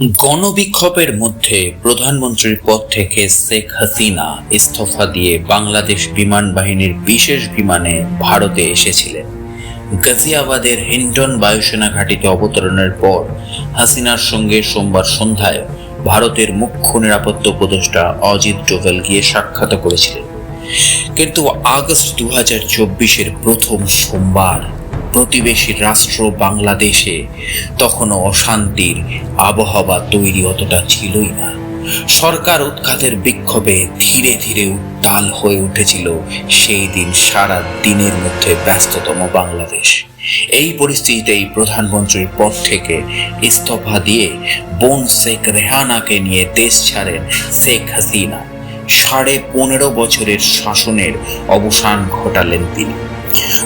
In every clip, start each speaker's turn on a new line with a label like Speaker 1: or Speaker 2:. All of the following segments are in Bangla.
Speaker 1: গণবিক্ষোভের মধ্যে প্রধানমন্ত্রীর পদ থেকে শেখ হাসিনা ইস্তফা দিয়ে বাংলাদেশ বিমান বাহিনীর বিশেষ বিমানে ভারতে এসেছিলেন। গাজিয়াবাদের হিন্টন বায়ুসেনা ঘাঁটিতে অবতরণের পর হাসিনার সঙ্গে সোমবার সন্ধ্যায় ভারতের মুখ্য নিরাপত্তা উপদেষ্টা অজিত ডোভাল গিয়ে সাক্ষাৎ করেছিলেন। কিন্তু আগস্ট দু চব্বিশের প্রথম সোমবার প্রতিবেশী রাষ্ট্র বাংলাদেশে, তখনও অশান্তির আবহাওয়া তৈরি অতটা ছিলই না। সরকার উৎখাতের বিক্ষোভে ধীরে ধীরে উত্তাল হয়ে উঠেছিল সেই দিন সারা দিনের মধ্যে ব্যস্ততম বাংলাদেশ। এই পরিস্থিতিতেই প্রধানমন্ত্রীর পদ থেকে ইস্তফা দিয়ে বোন শেখ রেহানাকে নিয়ে দেশ ছাড়েন শেখ হাসিনা। সাড়ে পনেরো বছরের শাসনের অবসান ঘটালেন তিনি।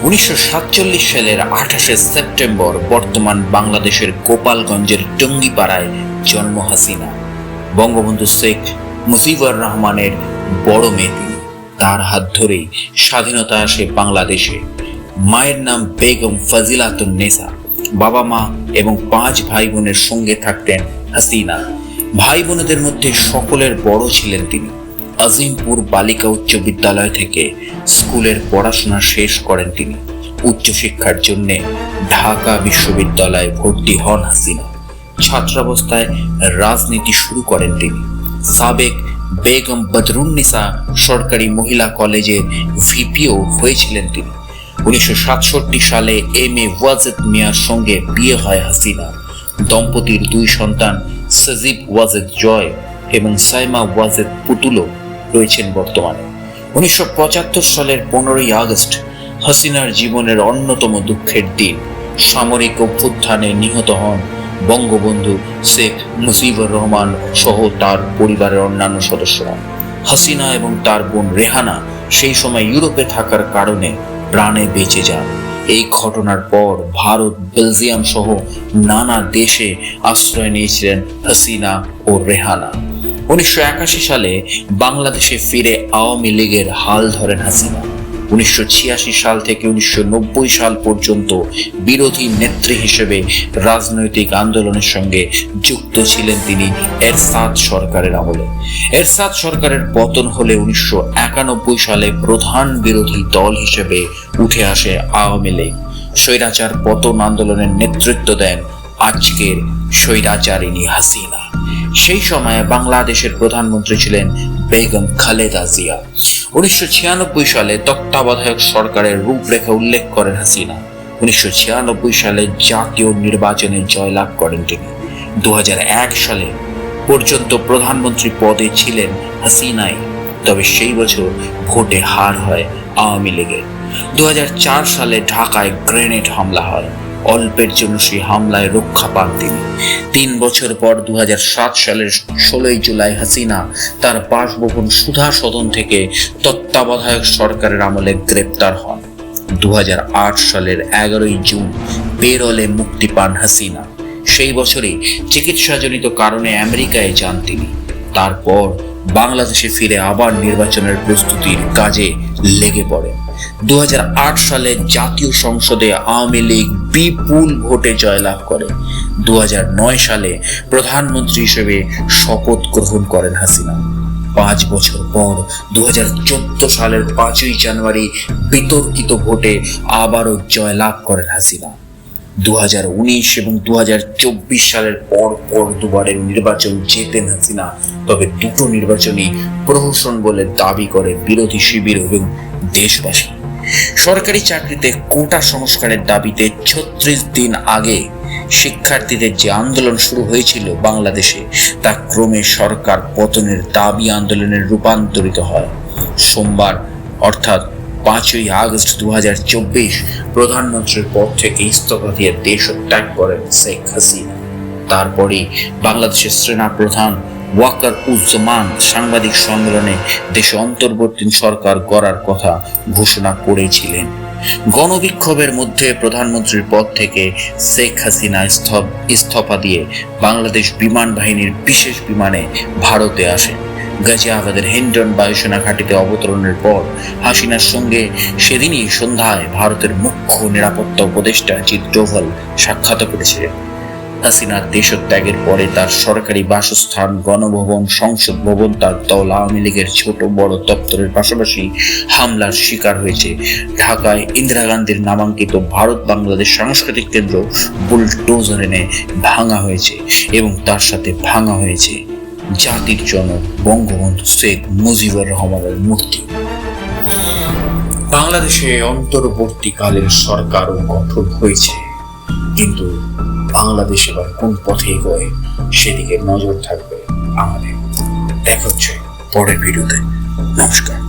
Speaker 1: উনিশশো সাতচল্লিশ সালের আঠাশে সেপ্টেম্বর বর্তমান বাংলাদেশের গোপালগঞ্জের টঙ্গিপাড়ায় জন্ম হাসিনা। বঙ্গবন্ধু শেখ মুজিবুর রহমানের বড় মেয়ে তার হাত ধরেই স্বাধীনতা আসে বাংলাদেশে। মায়ের নাম বেগম ফাজিলাতুন নেসা। বাবা মা এবং পাঁচ ভাই বোনের সঙ্গে থাকতেন হাসিনা। ভাই বোনেদের মধ্যে সকলের বড় ছিলেন তিনি। আজিমপুর বালিকা উচ্চ বিদ্যালয় থেকে স্কুলের পড়াশোনা শেষ করেন তিনি। উচ্চশিক্ষার জন্যে ঢাকা বিশ্ববিদ্যালয়ে ভর্তি হন হাসিনা। ছাত্রাবস্থায় রাজনীতি শুরু করেন তিনি। সাবেক বেগম বদরুন্নিসা সরকারি মহিলা কলেজের ভিপিও হয়েছিলেন তিনি। উনিশশো সাতষট্টি সালে এম এ ওয়াজেদ মিয়ার সঙ্গে বিয়ে হয় হাসিনা। দম্পতির দুই সন্তান সজীব ওয়াজেদ জয় এবং সাইমা ওয়াজেদ পুতুলও রয়েছেন বর্তমানে। উনিশশো সালের পনেরোই আগস্ট হাসিনার জীবনের অন্যতম দুঃখের দিন। সামরিক অভ্যুত্থানে নিহত হন বঙ্গবন্ধু শেখ মুজিবুর রহমান সহ তার পরিবারের অন্যান্য সদস্যরা। হাসিনা এবং তার বোন রেহানা সেই সময় ইউরোপে থাকার কারণে প্রাণে বেঁচে যান। এই ঘটনার পর ভারত, বেলজিয়াম সহ নানা দেশে আশ্রয় নিয়েছিলেন হাসিনা ও রেহানা। উনিশশো একাশি সালে বাংলাদেশে ফিরে আওয়ামী লীগের হাল ধরেন হাসিনা। উনিশশো ছিয়াশি সাল থেকে উনিশশো নব্বই সাল পর্যন্ত বিরোধী নেত্রী হিসেবে রাজনৈতিক আন্দোলনের সঙ্গে যুক্ত ছিলেন তিনি এরসাদ সরকারের আমলে। এরশাদ সরকারের পতন হলে উনিশশো একানব্বই সালে প্রধান বিরোধী দল হিসেবে উঠে আসে আওয়ামী লীগ। স্বৈরাচার পতন আন্দোলনের নেতৃত্ব দেন আজকের স্বৈরাচারিণী হাসিনা। সেই সময়ে বাংলাদেশের প্রধানমন্ত্রী ছিলেন বেগম খালেদা জিয়া। উনিশশো ছিয়ানব্বই সালে তত্ত্বাবধায়ক সরকারের রূপরেখা উল্লেখ করেন হাসিনা। উনিশশো ছিয়ানব্বই সালে জাতীয় নির্বাচনে জয়লাভ করেন তিনি। দু হাজার এক সালে পর্যন্ত প্রধানমন্ত্রী পদে ছিলেন হাসিনাই। তবে সেই বছর ভোটে হার হয় আওয়ামী লীগের। দু হাজার চার সালে ঢাকায় গ্রেনেড হামলা হয়। অল্পের জন্য সেই হামলায় রক্ষা পান তিনি। তিন বছর পর দু হাজার সাত সালের ষোলোই জুলাই হাসিনা তার বাসভবন সুধা সদন থেকে তত্ত্বাবধায়ক সরকারের আমলে গ্রেপ্তার হন। দুই হাজার আট সালের এগারোই জুন পেরলে মুক্তি পান হাসিনা। সেই বছরই চিকিৎসাজনিত কারণে আমেরিকায় যান তিনি। তারপর বাংলাদেশে ফিরে আবার নির্বাচনের প্রস্তুতির কাজে লেগে পড়েন। দু সালে জাতীয় সংসদে আওয়ামী লীগ বিপুল ভোটে জয়লাভ করে। দু হাজার নয় সালে প্রধানমন্ত্রী হিসেবে শপথ গ্রহণ করেন হাসিনা। পাঁচ বছর পর দু হাজার চোদ্দ সালের পাঁচই জানুয়ারি বিতর্কিত ভোটে আবারও জয়লাভ করেন হাসিনা। দু এবং দু হাজার চব্বিশ সালের পর পর দুবারের নির্বাচন জেতেন হাসিনা তবে দুটো নির্বাচনই প্রহসন বলে দাবি করে বিরোধী শিবির এবং দেশবাসী। সরকারি চাকরিতে কোটা সংস্কারের দাবিতে ছত্রিশ দিন আগে শিক্ষার্থীদের যে আন্দোলন শুরু হয়েছিল বাংলাদেশে, তা ক্রমে সরকার পতনের দাবি আন্দোলনের রূপান্তরিত হয়। সোমবার, অর্থাৎ পাঁচই আগস্ট দু প্রধানমন্ত্রীর পদ থেকে ইস্তফা দিয়ে দেশ ত্যাগ করেন শেখ হাসিনা। তারপরেই বাংলাদেশের সেনা প্রধান ওয়াকার উজ্জামান সাংবাদিক সম্মেলনে দেশে অন্তর্বর্তী সরকার গড়ার কথা ঘোষণা করেছিলেন। গণবিক্ষোভের মধ্যে প্রধানমন্ত্রীর পদ থেকে শেখ হাসিনা ইস্তফা দিয়ে বাংলাদেশ বিমান বাহিনীর বিশেষ বিমানে ভারতে আসেন। গাজিয়াবাদের হিন্ডন বায়ুসেনা ঘাঁটিতে অবতরণের পর হাসিনার সঙ্গে সেদিনই সন্ধ্যায় ভারতের মুখ্য নিরাপত্তা উপদেষ্টা জিৎ ডোভাল সাক্ষাৎ করেছিলেন। হাসিনার দেশত্যাগের পরে তার সরকারি বাসস্থান, গণভবন, সংসদ ভবন, তার দল আওয়ামী লীগের ছোট বড় দপ্তরের পাশাপাশি হামলার শিকার হয়েছে। ঢাকায় ইন্দিরা গান্ধীর নামাঙ্কিত ভারত বাংলাদেশ সাংস্কৃতিক কেন্দ্র বুলডোজার এনে ভাঙা হয়েছে এবং তার সাথে ভাঙা হয়েছে। জাতির জনক বঙ্গবন্ধু শেখ মুজিবুর রহমানের মূর্তি। বাংলাদেশে অন্তর্বর্তীকালের সরকারও গঠন হয়েছে। কিন্তু বাংলাদেশ এবার কোন পথে এগোয়, সেদিকে নজর থাকবে আমাদের। দেখা হচ্ছে পরের ভিডিওতে। নমস্কার।